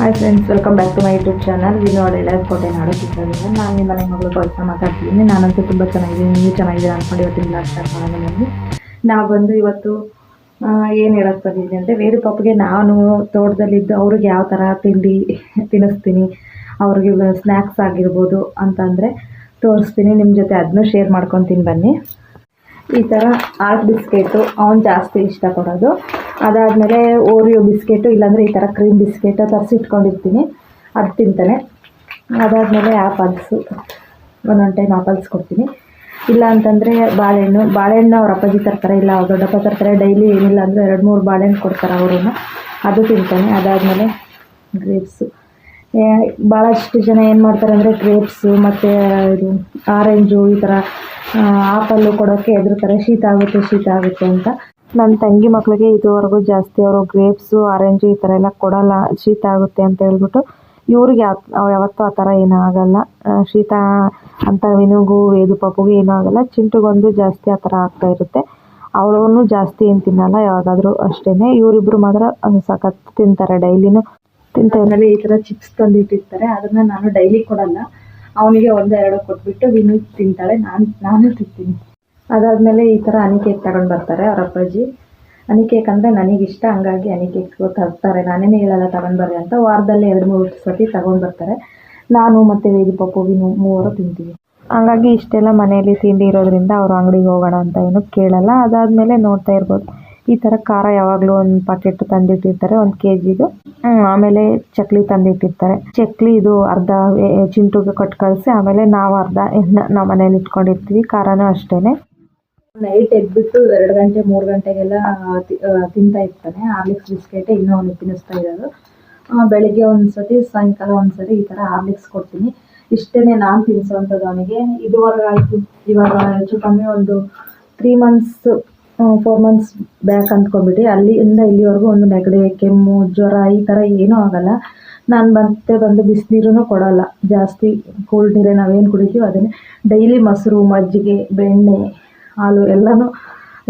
Hi friends welcome back to my YouTube channel ವಿನೋ ಒಳ್ಳೆಯ ಕೋಟೆ ನಾಡು ಚಿತ್ರದಿಂದ ನಾನು ನಿಮ್ಮ ಮನೆ ಮಗಳು ಕಳ್ಸ ಮಾತಾಡ್ತಿದ್ದೀನಿ. ನಾನಂತೂ ತುಂಬ ಚೆನ್ನಾಗಿದ್ದೀನಿ. ನೀವು ಚೆನ್ನಾಗಿದ್ದೀರಾ ಅಂದ್ಕೊಂಡು ಇವತ್ತಿನ ಲಾಸ್ಟ್ ಸ್ಟಾರ್ಟ್ ಮಾಡೋಣ ನಾವು ಬಂದು ಇವತ್ತು ಏನು ಹೇಳೋಕ್ಕೆ ಬಂದಿದ್ದೀನಿ ಅಂದರೆ ವೇರು ಪಾಪಗೆ ನಾನು ತೋಟದಲ್ಲಿದ್ದು ಅವ್ರಿಗೆ ಯಾವ ಥರ ತಿಂಡಿ ತಿನ್ನಿಸ್ತೀನಿ ಅವ್ರಿಗೆ ಸ್ನ್ಯಾಕ್ಸ್ ಆಗಿರ್ಬೋದು ಅಂತಂದರೆ ತೋರಿಸ್ತೀನಿ. ನಿಮ್ಮ ಜೊತೆ ಅದನ್ನೂ ಶೇರ್ ಮಾಡ್ಕೊತೀನಿ ಬನ್ನಿ. ಈ ಥರ ಆರ್ಟ್ ಬಿಸ್ಕೆಟು ಅವ್ನು ಜಾಸ್ತಿ ಇಷ್ಟಪಡೋದು ಅದಾದಮೇಲೆ ಓರಿಯೋ ಬಿಸ್ಕೆಟು ಇಲ್ಲಾಂದರೆ ಈ ಥರ ಕ್ರೀಮ್ ಬಿಸ್ಕೆಟು ತರಿಸಿಟ್ಕೊಂಡಿರ್ತೀನಿ ಅದು ತಿಂತಾನೆ. ಅದಾದಮೇಲೆ ಆ್ಯಪಲ್ಸು ಒಂದೊಂದು ಟೈಮ್ ಆಪಲ್ಸ್ ಕೊಡ್ತೀನಿ. ಇಲ್ಲ ಅಂತಂದರೆ ಬಾಳೆಹಣ್ಣು. ಬಾಳೆಹಣ್ಣು ಅವ್ರ ಅಪ್ಪಾಜಿ ತರ್ತಾರೆ. ಇಲ್ಲ ಅವ್ರ ದೊಡ್ಡಪ್ಪ ತರ್ತಾರೆ. ಡೈಲಿ ಏನಿಲ್ಲ ಅಂದರೆ ಎರಡು ಮೂರು ಬಾಳೆಹಣ್ಣು ಕೊಡ್ತಾರೆ ಅವರು ಅದು ತಿಂತಾನೆ. ಅದಾದಮೇಲೆ ಗ್ರೇಪ್ಸು ಭಾಳಷ್ಟು ಜನ ಏನು ಮಾಡ್ತಾರೆ ಅಂದರೆ ಗ್ರೇಪ್ಸು ಮತ್ತು ಇದು ಆರೆಂಜು ಈ ಥರ ಆಪಲ್ಲು ಕೊಡೋಕ್ಕೆ ಹೆದರ್ತಾರೆ ಶೀತ ಆಗುತ್ತೆ ಶೀತ ಆಗುತ್ತೆ ಅಂತ. ನನ್ನ ತಂಗಿ ಮಕ್ಕಳಿಗೆ ಇದುವರೆಗೂ ಜಾಸ್ತಿ ಅವರು ಗ್ರೇಪ್ಸು ಆರೆಂಜು ಈ ಥರ ಎಲ್ಲ ಕೊಡೋಲ್ಲ. ಶೀತ ಆಗುತ್ತೆ ಅಂತ ಹೇಳ್ಬಿಟ್ಟು ಇವ್ರಿಗೆ ಯಾವ ಯಾವತ್ತೂ ಆ ಥರ ಏನೂ ಆಗಲ್ಲ. ಶೀತ ಅಂತ ವಿನುಗೂ ವೇದು ಪಾಪುಗೂ ಏನೂ ಆಗಲ್ಲ. ಚಿಂಟುಗೊಂದು ಜಾಸ್ತಿ ಆ ಥರ ಆಗ್ತಾ ಇರುತ್ತೆ. ಅವಳೂ ಜಾಸ್ತಿ ಏನು ತಿನ್ನಲ್ಲ, ಯಾವಾಗಾದರೂ ಅಷ್ಟೇ ಇವರಿಬ್ಬರು ಮಾತ್ರ ಸಖತ್ ತಿಂತಾರೆ ಡೈಲಿನೂ. ತಿಂತಾರೆ ಈ ಥರ ಚಿಪ್ಸ್ ತಂದಿಟ್ಟಿರ್ತಾರೆ. ಅದನ್ನು ನಾನು ಡೈಲಿ ಕೊಡಲ್ಲ. ಅವನಿಗೆ ಒಂದೆರಡು ಕೊಟ್ಬಿಟ್ಟು ವಿನು ತಿಂತಾಳೆ. ನಾನು ನಾನು ತಿಂತೀನಿ. ಅದಾದಮೇಲೆ ಈ ಥರ ಹನಿ ಕೇಕ್ ತಗೊಂಡು ಬರ್ತಾರೆ ಅವ್ರ ಅಪ್ಪಾಜಿ. ಹನಿ ಕೇಕ್ ಅಂದರೆ ನನಗಿಷ್ಟ, ಹಂಗಾಗಿ ಹನಿ ತರ್ತಾರೆ ನಾನೇನೇ ಹೇಳಲ್ಲ ತಗೊಂಡು ಬರ್ರಿ ಅಂತ ವಾರದಲ್ಲಿ ಎರಡು ಮೂರು ಸತಿ ತಗೊಂಡು ಬರ್ತಾರೆ. ನಾನು ಮತ್ತು ವೇದಿ ಪಪ್ಪು ಮೂವರು ತಿಂತೀವಿ. ಹಂಗಾಗಿ ಇಷ್ಟೆಲ್ಲ ಮನೆಯಲ್ಲಿ ತಿಂಡಿ ಇರೋದ್ರಿಂದ ಅವರು ಅಂಗಡಿಗೆ ಹೋಗೋಣ ಅಂತ ಏನು ಕೇಳಲ್ಲ. ಅದಾದಮೇಲೆ ನೋಡ್ತಾ ಇರ್ಬೋದು. ಈ ಥರ ಖಾರ ಯಾವಾಗಲೂ ಒಂದು ಪಾಕೆಟ್ ತಂದಿಟ್ಟಿರ್ತಾರೆ, ಒಂದು ಕೆ ಜಿದು ಆಮೇಲೆ ಚಕ್ಲಿ ತಂದಿಟ್ಟಿರ್ತಾರೆ. ಚಕ್ಲಿ ಇದು ಅರ್ಧ ಚಿಂಟುಗೆ ಕೊಟ್ಟು ಕಳಿಸಿ ಆಮೇಲೆ ನಾವು ಅರ್ಧ ನಮ್ಮ ಮನೇಲಿ ಇಟ್ಕೊಂಡಿರ್ತೀವಿ, ಖಾರನೂ ಅಷ್ಟೇ ನೈಟ್ ಎದ್ಬಿಟ್ಟು ಎರಡು ಗಂಟೆ, ಮೂರು ಗಂಟೆಗೆಲ್ಲ ತಿಂತಾ ಇರ್ತಾನೆ. ಹಾರ್ಲಿಕ್ಸ್ ಬಿಸ್ಕೆಟೇ ಇನ್ನೂ ಅವನು ತಿನ್ನಿಸ್ತಾ ಇರೋದು. ಬೆಳಿಗ್ಗೆ ಒಂದು ಸತಿ ಸಾಯಂಕಾಲ ಒಂದು ಸತಿ ಈ ಥರ ಹಾರ್ಲಿಕ್ಸ್ ಕೊಡ್ತೀನಿ. ಇಷ್ಟೇ ನಾನು ತಿನ್ನಿಸೋವಂಥದ್ದು ಅವನಿಗೆ. ಇದುವರೆಗೂ ಆಯಿತು. ಇವಾಗ ಹೆಚ್ಚು ಕಮ್ಮಿ ಒಂದು three months four months back ಅಂದ್ಕೊಂಡ್ಬಿಟ್ಟು ಅಲ್ಲಿಂದ ಇಲ್ಲಿವರೆಗೂ ಒಂದು ನೆಗಡಿ, ಕೆಮ್ಮು, ಜ್ವರ ಈ ಥರ ಏನೂ ಆಗಲ್ಲ. ನಾನು ಮತ್ತೆ ಬಂದು ಬಿಸಿನೀರೂ ಕೊಡೋಲ್ಲ. ಜಾಸ್ತಿ ಕೋಲ್ಡ್ ನೀರೇ ನಾವೇನು ಕುಡಿತೀವಿ ಅದನ್ನೇ. ಡೈಲಿ ಮೊಸರು, ಮಜ್ಜಿಗೆ, ಬೆಣ್ಣೆ ಹಾಲು ಎಲ್ಲನೂ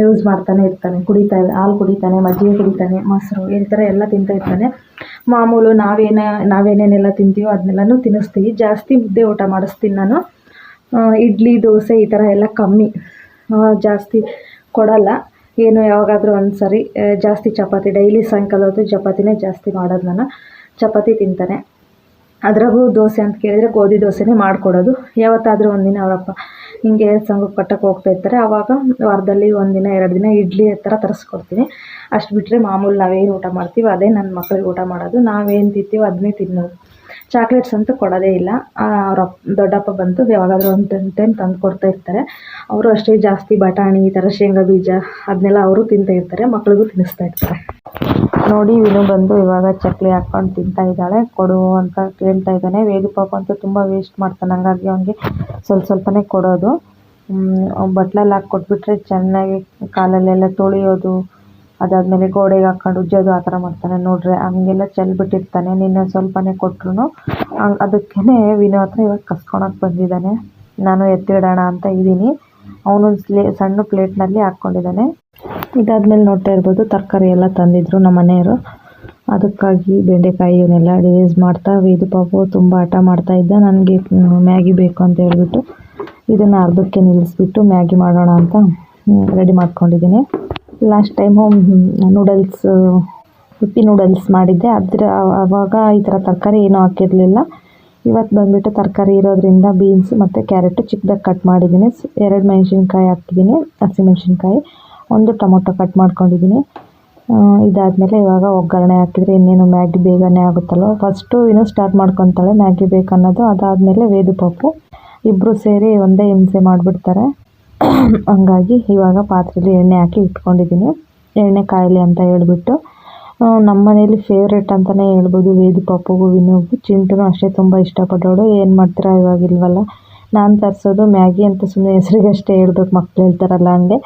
ಯೂಸ್ ಮಾಡ್ತಾನೆ ಇರ್ತಾನೆ, ಕುಡಿತಾ ಹಾಲು ಕುಡಿತಾನೆ, ಮಜ್ಜಿಗೆ ಕುಡಿತಾನೆ, ಮೊಸರು, ಈ ಥರ ಎಲ್ಲ ತಿಂತಾ ಇರ್ತಾನೆ. ಮಾಮೂಲು ನಾವೇನ, ನಾವೇನೇನೆಲ್ಲ ತಿಂತೀವೋ ಅದನ್ನೆಲ್ಲನೂ ತಿನ್ನಿಸ್ತೀವಿ. ಜಾಸ್ತಿ ಮುದ್ದೆ ಊಟ ಮಾಡಿಸ್ತೀನಿ ನಾನು. ಇಡ್ಲಿ, ದೋಸೆ ಈ ಥರ ಎಲ್ಲ ಕಮ್ಮಿ. ಜಾಸ್ತಿ ಕೊಡಲ್ಲ. ಏನು ಯಾವಾಗಾದರೂ ಒಂದು ಸರಿ ಜಾಸ್ತಿ ಚಪಾತಿ, ಡೈಲಿ ಸಾಯಂಕಾಲ ಹೊತ್ತು ಚಪಾತಿನೇ ಜಾಸ್ತಿ ಮಾಡೋದು ನಾನು. ಚಪಾತಿ ತಿಂತಾನೆ. ಅದ್ರಾಗೂ ದೋಸೆ ಅಂತ ಕೇಳಿದರೆ ಗೋಧಿ ದೋಸೆನೇ ಮಾಡಿಕೊಡೋದು. ಯಾವತ್ತಾದರೂ ಒಂದಿನ ಅವರಪ್ಪ ಹಿಂಗೆ ಸಂಘಕ್ಕೆ ಕಟ್ಟಕ್ಕೆ ಹೋಗ್ತಾ ಇರ್ತಾರೆ. ಆವಾಗ ವಾರದಲ್ಲಿ ಒಂದಿನ ಎರಡು ದಿನ ಇಡ್ಲಿ ಥರ ತರಿಸ್ಕೊಡ್ತೀನಿ ಅಷ್ಟು ಬಿಟ್ಟರೆ ಮಾಮೂಲಿ ನಾವೇನು ಊಟ ಮಾಡ್ತೀವಿ ಅದೇ ನನ್ನ ಮಕ್ಳಿಗೆ ಊಟ ಮಾಡೋದು. ನಾವೇನು ತಿಂತೀವೋ ಅದನ್ನೇ ತಿನ್ನೋದು ಚಾಕ್ಲೇಟ್ಸ್ ಅಂತೂ ಕೊಡೋದೇ ಇಲ್ಲ. ಅವ್ರ ದೊಡ್ಡಪ್ಪ ಬಂತು ಯಾವಾಗಾದರೂ ಒಂದು ಟೈಮ್ ಟೈಮ್ ತಂದು ಕೊಡ್ತಾ ಇರ್ತಾರೆ. ಅವರು ಅಷ್ಟೇ ಜಾಸ್ತಿ ಬಟಾಣಿ, ಈ ಥರ ಶೇಂಗಾ ಬೀಜ, ಅದನ್ನೆಲ್ಲ ಅವರು ತಿಂತಾ ಇರ್ತಾರೆ. ಮಕ್ಳಿಗೂ ತಿನ್ನಿಸ್ತಾ ಇರ್ತಾರೆ. ನೋಡಿ ವಿನು ಬಂದು ಇವಾಗ ಚಕ್ಲಿ ಹಾಕೊಂಡು ತಿಂತಾ ಇದ್ದಾಳೆ. ಕೊಡು ಅಂತ ಕೇಳ್ತಾ ಇದ್ದಾನೆ. ವೇದು ಪಾಪ ಅಂತೂ ತುಂಬ ವೇಸ್ಟ್ ಮಾಡ್ತಾನೆ. ಹಂಗಾಗಿ ಅವನಿಗೆ ಸ್ವಲ್ಪ ಸ್ವಲ್ಪನೇ ಕೊಡೋದು. ಬಟ್ಲಲ್ಲಿ ಹಾಕಿ ಕೊಟ್ಬಿಟ್ರೆ ಚೆನ್ನಾಗಿ ಕಾಲಲ್ಲೆಲ್ಲ ತೊಳೆಯೋದು, ಅದಾದಮೇಲೆ ಗೋಡೆಗೆ ಹಾಕೊಂಡು ಉಜ್ಜೋದು, ಆ ಥರ ಮಾಡ್ತಾನೆ. ನೋಡ್ರಿ ಹಂಗೆಲ್ಲ ಚೆಲ್ಬಿಟ್ಟಿರ್ತಾನೆ. ನಿನ್ನ ಸ್ವಲ್ಪನೇ ಕೊಟ್ರು ಅದಕ್ಕೇ ವಿನು ಹತ್ರ ಇವಾಗ ಕಸ್ಕೊಳಕ್ಕೆ ಬಂದಿದ್ದಾನೆ. ನಾನು ಎತ್ತಿಡೋಣ ಅಂತ ಇದ್ದೀನಿ. ಅವನೊಂದು ಸ್ಲೇ, ಸಣ್ಣ ಪ್ಲೇಟ್ನಲ್ಲಿ ಹಾಕ್ಕೊಂಡಿದ್ದಾನೆ. ಇದಾದ್ಮೇಲೆ ನೋಡ್ತಾ ಇರ್ಬೋದು, ತರಕಾರಿ ಎಲ್ಲ ತಂದಿದ್ರು ನಮ್ಮ ಮನೆಯವರು. ಅದಕ್ಕಾಗಿ ಬೆಂಡೆಕಾಯಿ ಇವನ್ನೆಲ್ಲ ಡಿವೈಸ್ ಮಾಡ್ತಾ, ಇದು ಪಾಪು ತುಂಬ ಆಟ ಮಾಡ್ತಾ ಇದ್ದ. ನನಗೆ ಮ್ಯಾಗಿ ಬೇಕು ಅಂತ ಹೇಳ್ಬಿಟ್ಟು ಇದನ್ನು ಅರ್ಧಕ್ಕೆ ನಿಲ್ಲಿಸ್ಬಿಟ್ಟು ಮ್ಯಾಗಿ ಮಾಡೋಣ ಅಂತ ರೆಡಿ ಮಾಡ್ಕೊಂಡಿದ್ದೀನಿ. ಲಾಸ್ಟ್ ಟೈಮು ನೂಡಲ್ಸ್ ಉಪ್ಪಿ ನೂಡಲ್ಸ್ ಮಾಡಿದ್ದೆ. ಅದರ ಆವಾಗ ಈ ಥರ ತರಕಾರಿ ಏನೂ ಹಾಕಿರಲಿಲ್ಲ. ಇವತ್ತು ಬಂದುಬಿಟ್ಟು ತರಕಾರಿ ಇರೋದ್ರಿಂದ ಬೀನ್ಸ್ ಮತ್ತು ಕ್ಯಾರೆಟು ಚಿಕ್ಕದಾಗಿ ಕಟ್ ಮಾಡಿದ್ದೀನಿ. ಎರಡು ಮೆಣಸಿನ್ಕಾಯಿ ಹಾಕಿದ್ದೀನಿ ಹಸಿಮೆಣ್ಸಿನ್ಕಾಯಿ ಒಂದು ಟೊಮೊಟೊ ಕಟ್ ಮಾಡ್ಕೊಂಡಿದ್ದೀನಿ. ಇದಾದಮೇಲೆ ಇವಾಗ ಒಗ್ಗರಣೆ ಹಾಕಿದರೆ ಇನ್ನೇನು ಮ್ಯಾಗಿ ಬೇಗನೆ ಆಗುತ್ತಲ್ಲ ಫಸ್ಟು ಇನ್ನೂ ಸ್ಟಾರ್ಟ್ ಮಾಡ್ಕೊತಾಳೆ, ಮ್ಯಾಗಿ ಬೇಕನ್ನೋದು ಅದಾದಮೇಲೆ ವೇದು ಪಪ್ಪು ಇಬ್ಬರು ಸೇರಿ ಒಂದೇ ಹಿಂಸೆ ಮಾಡಿಬಿಡ್ತಾರೆ. ಹಂಗಾಗಿ ಇವಾಗ ಪಾತ್ರೆಯಲ್ಲಿ ಎಣ್ಣೆ ಹಾಕಿ ಇಟ್ಕೊಂಡಿದ್ದೀನಿ. ಎಣ್ಣೆ ಕಾಯಲಿ ಅಂತ ಹೇಳ್ಬಿಟ್ಟು ನಮ್ಮ ಮನೇಲಿ ಫೇವ್ರೆಟ್ ಅಂತಲೇ ಹೇಳ್ಬೋದು. ವೇದು ಹೂವಿನ ವಿನುಗೂ ಚಿಂಟುನು ಅಷ್ಟೇ ತುಂಬ ಇಷ್ಟಪಡೋಳು. ಏನು ಮಾಡ್ತೀರಾ ಇವಾಗ ಇಲ್ವಲ್ಲ ನಾನು ತರಿಸೋದು ಮ್ಯಾಗಿ ಅಂತ ಸುಮ್ಮನೆ ಹೆಸರಿಗಷ್ಟೇ ಹೇಳ್ಬೇಕು. ಮಕ್ಳು ಹೇಳ್ತಾರಲ್ಲ ಹಂಗೆ.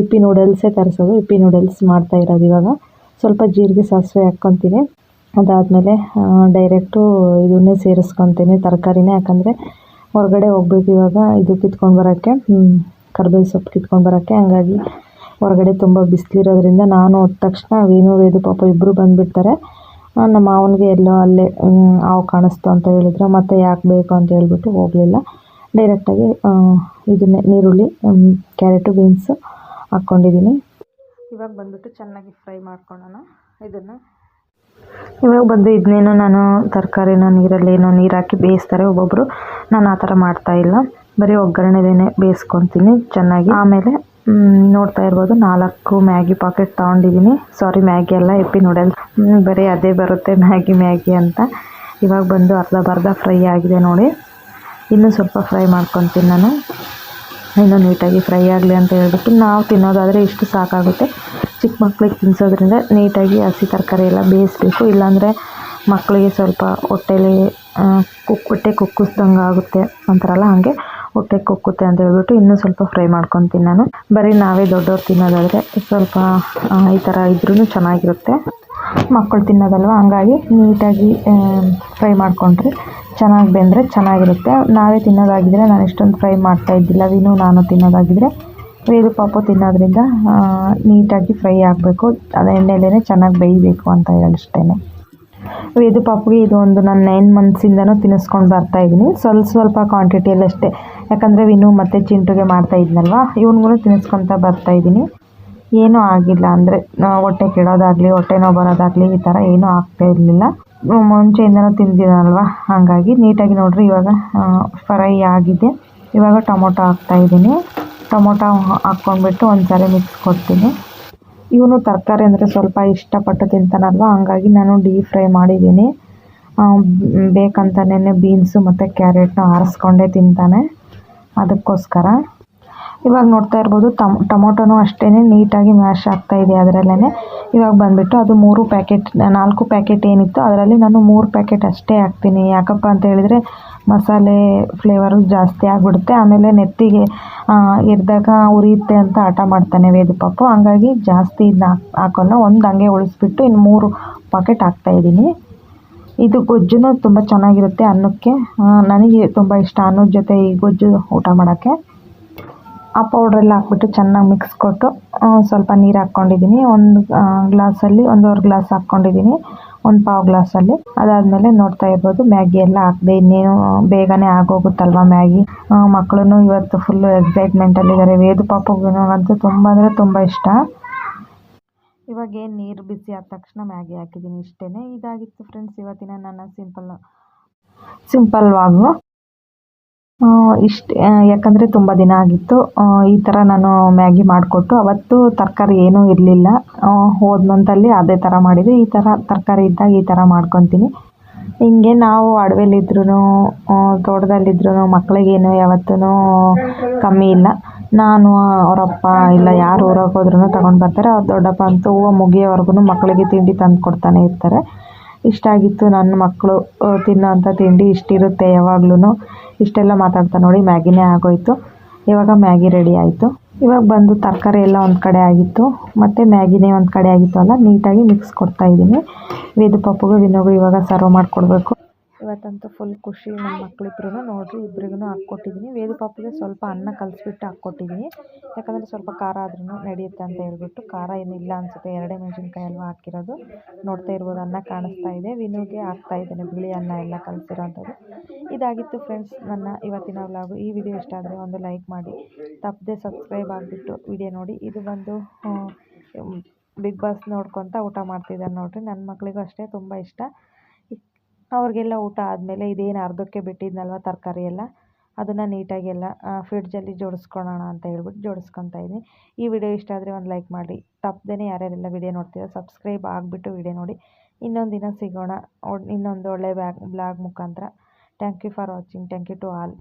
ಇಪ್ಪಿ ನೂಡಲ್ಸೇ ತರಿಸೋದು. ಇಪ್ಪಿ ನೂಡಲ್ಸ್ ಮಾಡ್ತಾ ಇರೋದು ಇವಾಗ. ಸ್ವಲ್ಪ ಜೀರಿಗೆ, ಸಾಸಿವೆ ಹಾಕ್ಕೊತೀನಿ. ಅದಾದಮೇಲೆ ಡೈರೆಕ್ಟು ಇದನ್ನೇ ಸೇರಿಸ್ಕೊತೀನಿ. ತರಕಾರಿನೇ ಯಾಕಂದರೆ ಹೊರಗಡೆ ಹೋಗ್ಬೇಕು ಇವಾಗ. ಇದು ಕಿತ್ಕೊಂಡು ಬರೋಕ್ಕೆ. ಕರ್ಬೇವು ಸೊಪ್ಪು ಕಿತ್ಕೊಂಡು ಬರೋಕ್ಕೆ. ಹಂಗಾಗಿ ಹೊರಗಡೆ ತುಂಬ ಬಿಸಿಲಿರೋದ್ರಿಂದ ನಾನು ಹೋದ ತಕ್ಷಣ ವೇಣು ವೇದು ಪಾಪ ಇಬ್ಬರು ಬಂದುಬಿಡ್ತಾರೆ. ನಮ್ಮ ಮಾವನಿಗೆ ಎಲ್ಲೋ ಅಲ್ಲೇ ಹಾವು ಕಾಣಿಸ್ತು ಅಂತ ಹೇಳಿದ್ರು. ಮತ್ತೆ ಯಾಕೆ ಬೇಕು ಅಂತ ಹೇಳ್ಬಿಟ್ಟು ಹೋಗಲಿಲ್ಲ. ಡೈರೆಕ್ಟಾಗಿ ಇದನ್ನೇ ನೀರುಳ್ಳಿ ಕ್ಯಾರೆಟು, ಬೀನ್ಸು ಹಾಕ್ಕೊಂಡಿದ್ದೀನಿ. ಇವಾಗ ಬಂದ್ಬಿಟ್ಟು ಚೆನ್ನಾಗಿ ಫ್ರೈ ಮಾಡ್ಕೊಳ್ಳೋಣ. ಇದನ್ನು. ಇವಾಗ ಬಂದು ಇದನ್ನೇನು ನಾನು ತರಕಾರಿನ ನೀರಲ್ಲೇನೋ ನೀರು ಹಾಕಿ ಬೇಯಿಸ್ತಾರೆ ಒಬ್ಬೊಬ್ಬರು ನಾನು ಆ ಥರ ಮಾಡ್ತಾಯಿಲ್ಲ ಬರೀ ಒಗ್ಗರಣೆದೇನೆ ಬೇಯಿಸ್ಕೊತೀನಿ ಚೆನ್ನಾಗಿ. ಆಮೇಲೆ ನೋಡ್ತಾ ಇರ್ಬೋದು. ನಾಲ್ಕು ಮ್ಯಾಗಿ ಪಾಕೆಟ್ ತೊಗೊಂಡಿದ್ದೀನಿ ಸಾರಿ ಮ್ಯಾಗಿ ಅಲ್ಲ, ಎಪ್ಪಿ ನೂಡಲ್ಸ್ ಬರೀ ಅದೇ ಬರುತ್ತೆ ಮ್ಯಾಗಿ ಮ್ಯಾಗಿ ಅಂತ. ಇವಾಗ ಬಂದು ಅರ್ಧ ಬರ್ಧ ಫ್ರೈ ಆಗಿದೆ ನೋಡಿ. ಇನ್ನೂ ಸ್ವಲ್ಪ ಫ್ರೈ ಮಾಡ್ಕೊತೀನಿ ನಾನು. ಇನ್ನೂ ನೀಟಾಗಿ ಫ್ರೈ ಆಗಲಿ ಅಂತ ಹೇಳ್ಬಿಟ್ಟು ನಾವು ತಿನ್ನೋದಾದರೆ ಇಷ್ಟು ಸಾಕಾಗುತ್ತೆ. ಚಿಕ್ಕ ಮಕ್ಳಿಗೆ ತಿನ್ನಿಸೋದ್ರಿಂದ ನೀಟಾಗಿ ಹಸಿ ತರಕಾರಿ ಎಲ್ಲ ಬೇಯಿಸ್ಬೇಕು. ಇಲ್ಲಾಂದರೆ ಮಕ್ಕಳಿಗೆ ಸ್ವಲ್ಪ ಹೊಟ್ಟೆಲಿ ಕುಕ್, ಹೊಟ್ಟೆ ಕುಕ್ಕಿಸ್ದಂಗೆ ಆಗುತ್ತೆ ಅಂತಾರಲ್ಲ ಹಾಗೆ ಹೊಟ್ಟೆ ಕುಕ್ಕುತ್ತೆ ಅಂತ ಹೇಳ್ಬಿಟ್ಟು ಇನ್ನೂ ಸ್ವಲ್ಪ ಫ್ರೈ ಮಾಡ್ಕೊತೀನಿ ನಾನು. ಬರೀ ನಾವೇ ದೊಡ್ಡವ್ರು ತಿನ್ನೋದಾದರೆ ಸ್ವಲ್ಪ ಈ ಥರ ಇದ್ರೂ ಚೆನ್ನಾಗಿರುತ್ತೆ. ಮಕ್ಕಳು ತಿನ್ನೋದಲ್ವ? ಹಂಗಾಗಿ ನೀಟಾಗಿ ಫ್ರೈ ಮಾಡಿಕೊಂಡ್ರೆ ಚೆನ್ನಾಗಿ ಬೆಂದರೆ ಚೆನ್ನಾಗಿರುತ್ತೆ. ನಾವೇ ತಿನ್ನೋದಾಗಿದ್ದರೆ ನಾನು ಇಷ್ಟೊಂದು ಫ್ರೈ ಮಾಡ್ತಾ ಇದ್ದಿಲ್ಲ, ವಿನು ನಾನು ತಿನ್ನೋದಾಗಿದ್ದರೆ ವೇದು ಪಾಪು ತಿನ್ನೋದ್ರಿಂದ ನೀಟಾಗಿ ಫ್ರೈ ಆಗಬೇಕು. ಅದು ಎಣ್ಣೆಲೇ ಚೆನ್ನಾಗಿ ಬೇಯಬೇಕು ಅಂತ ಹೇಳಿಷ್ಟೇ ವೇದು ಪಾಪುಗೆ ಇದು ಒಂದು ನಾನು ನೈನ್ ಮಂತ್ಸಿಂದನೂ ತಿನ್ನಿಸ್ಕೊಂಡು ಬರ್ತಾ ಇದ್ದೀನಿ. ಸ್ವಲ್ಪ ಸ್ವಲ್ಪ ಕ್ವಾಂಟಿಟಿಯಲ್ಲಿ ಅಷ್ಟೇ ಯಾಕಂದರೆ ವಿನು ಮತ್ತು ಚಿಂಟುಗೆ ಮಾಡ್ತಾ ಇದ್ನಲ್ವ? ಇವನಿಗೂ ತಿನ್ನಿಸ್ಕೊತ ಬರ್ತಾ ಇದ್ದೀನಿ. ಏನೂ ಆಗಿಲ್ಲ ಅಂದರೆ ಹೊಟ್ಟೆ ಕೆಡೋದಾಗಲಿ, ಹೊಟ್ಟೆ ನೋವು ಬರೋದಾಗಲಿ ಈ ಥರ ಏನೂ ಆಗ್ತಾ ಇರಲಿಲ್ಲ. ಮುಂಚೆಯಿಂದನೂ ತಿಂದಿದ್ದಾನಲ್ವ ಹಾಗಾಗಿ ನೀಟಾಗಿ ನೋಡ್ರಿ, ಇವಾಗ ಫ್ರೈ ಆಗಿದೆ. ಇವಾಗ ಟೊಮೊಟೊ ಹಾಕ್ತಾ ಇದ್ದೀನಿ. ಟೊಮೊಟೊ ಹಾಕ್ಕೊಂಡ್ಬಿಟ್ಟು ಒಂದು ಸಾರಿ ಮಿಕ್ಸ್ ಕೊಡ್ತೀನಿ. ಇವನು ತರಕಾರಿ ಅಂದರೆ ಸ್ವಲ್ಪ ಇಷ್ಟಪಟ್ಟು ತಿಂತಾನಲ್ವ? ಹಾಗಾಗಿ ನಾನು ಡೀಪ್ ಫ್ರೈ ಮಾಡಿದ್ದೀನಿ. ಬೇಕಂತಲೇ ಬೀನ್ಸು ಮತ್ತು ಕ್ಯಾರೆಟ್ನ ಆರಿಸ್ಕೊಂಡೇ ತಿಂತಾನೆ. ಅದಕ್ಕೋಸ್ಕರ. ಇವಾಗ ನೋಡ್ತಾ ಇರ್ಬೋದು, ಟಮ್, ಟೊಮೊಟೊನೂ ಅಷ್ಟೇ ನೀಟಾಗಿ ಮ್ಯಾಶ್ ಆಗ್ತಾ ಇದೆ ಅದರಲ್ಲೇ ಇವಾಗ ಬಂದುಬಿಟ್ಟು ಅದು ಮೂರು ಪ್ಯಾಕೆಟ್, ನಾಲ್ಕು ಪ್ಯಾಕೆಟ್ ಏನಿತ್ತು ಅದರಲ್ಲಿ ನಾನು ಮೂರು ಪ್ಯಾಕೆಟ್ ಅಷ್ಟೇ ಹಾಕ್ತೀನಿ. ಯಾಕಪ್ಪ ಅಂತ ಹೇಳಿದರೆ ಮಸಾಲೆ ಫ್ಲೇವರು ಜಾಸ್ತಿ ಆಗಿಬಿಡುತ್ತೆ. ಆಮೇಲೆ ನೆತ್ತಿಗೆ ಇರಿದಾಗ ಉರಿಯುತ್ತೆ ಅಂತ ಹಠ ಮಾಡ್ತಾನೆ ವೇದು ಪಾಪು. ಹಂಗಾಗಿ ಜಾಸ್ತಿ ಇದನ್ನ ಹಾಕೋಲ್ಲ. ಒಂದು ಹಂಗೆ ಉಳಿಸ್ಬಿಟ್ಟು ಇನ್ನು ಮೂರು ಪಾಕೆಟ್ ಹಾಕ್ತಾಯಿದ್ದೀನಿ ಇದು ಗೊಜ್ಜುನು ತುಂಬ ಚೆನ್ನಾಗಿರುತ್ತೆ ಅನ್ನಕ್ಕೆ. ನನಗೆ ತುಂಬ ಇಷ್ಟ ಅನ್ನದ ಜೊತೆ ಈ ಗೊಜ್ಜು ಊಟ ಮಾಡೋಕ್ಕೆ. ಆ ಪೌಡ್ರೆಲ್ಲ ಹಾಕ್ಬಿಟ್ಟು ಚೆನ್ನಾಗಿ ಮಿಕ್ಸ್ ಕೊಟ್ಟು ಸ್ವಲ್ಪ ನೀರು ಹಾಕ್ಕೊಂಡಿದ್ದೀನಿ ಒಂದು ಗ್ಲಾಸಲ್ಲಿ ಒಂದೂವರೆ ಗ್ಲಾಸ್ ಹಾಕ್ಕೊಂಡಿದ್ದೀನಿ ಒಂದು ಪಾವು ಗ್ಲಾಸಲ್ಲಿ ಅದಾದಮೇಲೆ ನೋಡ್ತಾ ಇರ್ಬೋದು, ಮ್ಯಾಗಿ ಎಲ್ಲ ಹಾಕಿದೆ ಇನ್ನೇನು ಬೇಗನೆ ಆಗೋಗುತ್ತಲ್ವ ಮ್ಯಾಗಿ. ಮಕ್ಕಳು ಇವತ್ತು ಫುಲ್ಲು ಎಕ್ಸೈಟ್ಮೆಂಟಲ್ಲಿದ್ದಾರೆ ವೇದು ಪಾಪಗಂತೂ ತುಂಬ ಅಂದರೆ ತುಂಬ ಇಷ್ಟ. ಇವಾಗ ಏನು ನೀರು ಬಿಸಿ ಆದ ತಕ್ಷಣ ಮ್ಯಾಗಿ ಹಾಕಿದ್ದೀನಿ ಇಷ್ಟೇ ಇದಾಗಿತ್ತು ಫ್ರೆಂಡ್ಸ್ ಇವತ್ತಿನ ನನ್ನ ಸಿಂಪಲ್ ಸಿಂಪಲ್ ವಾಗು ಇಷ್ಟು ಯಾಕಂದರೆ ತುಂಬ ದಿನ ಆಗಿತ್ತು. ಈ ಥರ ನಾನು ಮ್ಯಾಗಿ ಮಾಡಿಕೊಟ್ಟು ಅವತ್ತು ತರಕಾರಿ ಏನೂ ಇರಲಿಲ್ಲ. ಹೋದ ಮಂತಲ್ಲಿ ಅದೇ ಥರ ಮಾಡಿದೆ. ಈ ಥರ ತರಕಾರಿ ಇದ್ದಾಗ ಈ ಥರ ಮಾಡ್ಕೊತೀನಿ. ಹಿಂಗೆ ನಾವು ಅಡವೆಲಿದ್ರೂ ತೋಟದಲ್ಲಿದ್ರೂ ಮಕ್ಕಳಿಗೇನು ಯಾವತ್ತೂ ಕಮ್ಮಿ ಇಲ್ಲ. ನಾನು ಅವರಪ್ಪ ಇಲ್ಲ ಯಾರು ಊರಿಗೆ ಹೋದ್ರೂ ತಗೊಂಡು ಬರ್ತಾರೆ. ಅವ್ರ ದೊಡ್ಡಪ್ಪ ಅಂತೂ ಹೂವು ಮುಗಿಯೋವರೆಗೂ ಮಕ್ಕಳಿಗೆ ತಿಂಡಿ ತಂದು ಕೊಡ್ತಾನೆ ಇರ್ತಾರೆ. ಇಷ್ಟ ಆಗಿತ್ತು ನನ್ನ ಮಕ್ಕಳು ತಿನ್ನೋಂಥ ತಿಂಡಿ ಇಷ್ಟಿರುತ್ತೆ ಯಾವಾಗ್ಲೂ ಇಷ್ಟೆಲ್ಲ ಮಾತಾಡ್ತಾ ನೋಡಿ ಮ್ಯಾಗಿನೇ ಆಗೋಯ್ತು. ಇವಾಗ ಮ್ಯಾಗಿ ರೆಡಿ ಆಯಿತು. ಇವಾಗ ಬಂದು ತರಕಾರಿ ಎಲ್ಲ ಒಂದು ಕಡೆ ಆಗಿತ್ತು. ಮತ್ತು ಮ್ಯಾಗಿನೇ ಒಂದು ಕಡೆ ಆಗಿತ್ತು ಅಲ್ಲ ನೀಟಾಗಿ ಮಿಕ್ಸ್ ಕೊಡ್ತಾ ಇದ್ದೀನಿ. ವೇದು ಪಪ್ಪುಗೂ ವಿನೋಗೂ ಇವಾಗ ಸರ್ವ್ ಮಾಡಿಕೊಡ್ಬೇಕು. ಇವತ್ತಂತೂ ಫುಲ್ ಖುಷಿ ನಮ್ಮ ಮಕ್ಕಳಿಬ್ರು ನೋಡಿರಿ ಇಬ್ರಿಗೂ ಹಾಕ್ಕೊಟ್ಟಿದ್ದೀನಿ ವೇದು ಪಾಪಿಗೆ ಸ್ವಲ್ಪ ಅನ್ನ ಕಲಿಸ್ಬಿಟ್ಟು ಹಾಕ್ಕೊಟ್ಟಿದ್ದೀನಿ ಯಾಕಂದರೆ ಸ್ವಲ್ಪ ಖಾರ ಆದ್ರೂ ನಡೆಯುತ್ತೆ ಅಂತ ಹೇಳ್ಬಿಟ್ಟು ಖಾರ ಏನಿಲ್ಲ ಅನಿಸುತ್ತೆ. ಎರಡೇ ಮೆಣಸಿನ್ಕಾಯಿ ಅಲ್ವಾ ಹಾಕಿರೋದು. ನೋಡ್ತಾ ಇರ್ಬೋದು, ಅನ್ನ ಕಾಣಿಸ್ತಾ ಇದೆ. ವಿನುಗೆ ಹಾಕ್ತಾ ಇದ್ದೇನೆ, ಬಿಳಿ ಅನ್ನ ಎಲ್ಲ ಕಲಿಸಿರೋಂಥದ್ದು ಇದಾಗಿತ್ತು ಫ್ರೆಂಡ್ಸ್ ನನ್ನ ಇವತ್ತಿನ ವ್ಲಾಗು ಈ ವಿಡಿಯೋ ಇಷ್ಟ ಆದರೆ ಒಂದು ಲೈಕ್ ಮಾಡಿ. ತಪ್ಪದೆ ಸಬ್ಸ್ಕ್ರೈಬ್ ಆಗಿಬಿಟ್ಟು ವಿಡಿಯೋ ನೋಡಿ. ಇದು ಬಂದು ಬಿಗ್ ಬಾಸ್ ನೋಡ್ಕೊತ ಊಟ ಮಾಡ್ತಿದ್ದಾರೆ ನೋಡಿರಿ. ನನ್ನ ಮಕ್ಕಳಿಗೂ ಅಷ್ಟೇ, ತುಂಬ ಇಷ್ಟ. ಅವ್ರಿಗೆಲ್ಲ ಊಟ ಆದಮೇಲೆ ಇದೇನು ಅರ್ಧಕ್ಕೆ ಬಿಟ್ಟಿದ್ನಲ್ವ ತರಕಾರಿ ಎಲ್ಲ, ಅದನ್ನು ನೀಟಾಗಿ ಎಲ್ಲ ಫ್ರಿಡ್ಜಲ್ಲಿ ಜೋಡಿಸ್ಕೊಳ್ಳೋಣ ಅಂತ ಹೇಳ್ಬಿಟ್ಟು ಜೋಡಿಸ್ಕೊತಾ ಇದ್ದೀನಿ ಈ ವಿಡಿಯೋ ಇಷ್ಟ ಆದರೆ ಒಂದು ಲೈಕ್ ಮಾಡಿ ತಪ್ಪದೇ ಯಾರ್ಯಾರೆಲ್ಲ ವಿಡಿಯೋ ನೋಡ್ತೀರೋ ಸಬ್ಸ್ಕ್ರೈಬ್ ಆಗಿಬಿಟ್ಟು ವಿಡಿಯೋ ನೋಡಿ. ಇನ್ನೊಂದು ದಿನ ಸಿಗೋಣ. ಇನ್ನೊಂದು ಒಳ್ಳೆ ಬ್ಯಾಗ್ ಬ್ಲಾಗ್ ಮುಖಾಂತರ. Thank you for watching thank you to all